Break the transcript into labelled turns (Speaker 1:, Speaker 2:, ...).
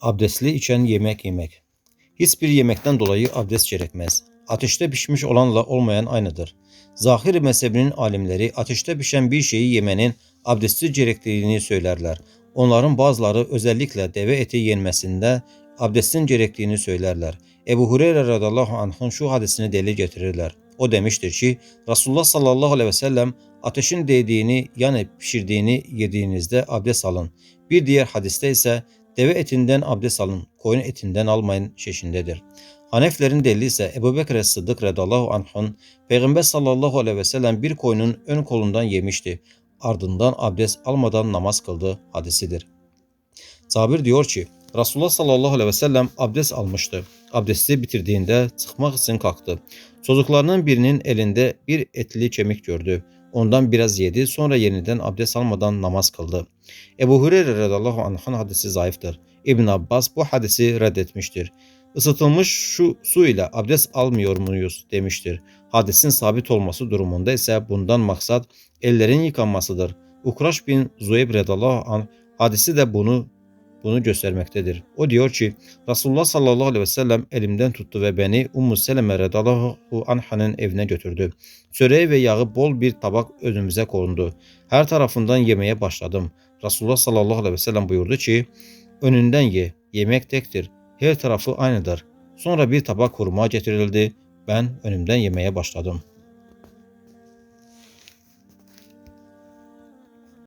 Speaker 1: Abdestli içen yemek yemek. Hiçbir yemekten dolayı abdest gerekmez. Ateşte pişmiş olanla olmayan aynıdır. Zahiri mezhebinin alimleri ateşte pişen bir şeyi yemenin abdesti gerektiğini söylerler. Onların bazıları özellikle deve eti yenmesinde abdestin gerektiğini söylerler. Ebu Hureyre radıyallahu anh'ın şu hadisini delil getirirler. O demiştir ki Resulullah sallallahu aleyhi ve sellem ateşin değdiğini yani pişirdiğini yediğinizde abdest alın. Bir diğer hadiste ise deve etinden abdest alın, koyun etinden almayın şeşindedir. Haneflerin delili ise Ebu Bekir Sıddık radallahu anh'ın Peygamber sallallahu aleyhi ve sellem bir koyunun ön kolundan yemişti. Ardından abdest almadan namaz kıldı hadisidir. Sabir diyor ki Resulullah sallallahu aleyhi ve sellem abdest almıştı. Abdesti bitirdiğinde çıkmak için kalktı. Çocuklarının birinin elinde bir etli kemik gördü. Ondan biraz yedi sonra yeniden abdest almadan namaz kıldı. Ebu Hureyre radallahu anh'ın hadisi zayıftır. İbn Abbas bu hadisi reddetmiştir. Isıtılmış şu su ile abdest almıyor muyuz demiştir. Hadisin sabit olması durumunda ise bundan maksat ellerin yıkanmasıdır. Ukraş bin Zuyeb radallahu anh hadisi de bunu bunu göstermektedir. O diyor ki Resulullah sallallahu aleyhi ve sellem elimden tuttu ve beni Ummu Seleme radallahu anh'ın evine götürdü. Çöreği ve yağı bol bir tabak önümüze kondu. Her tarafından yemeye başladım. Resulullah sallallahu aleyhi ve sellem buyurdu ki önünden ye, yemek tektir, her tarafı aynıdır. Sonra bir tabak hurma getirildi. Ben önümden yemeye başladım.''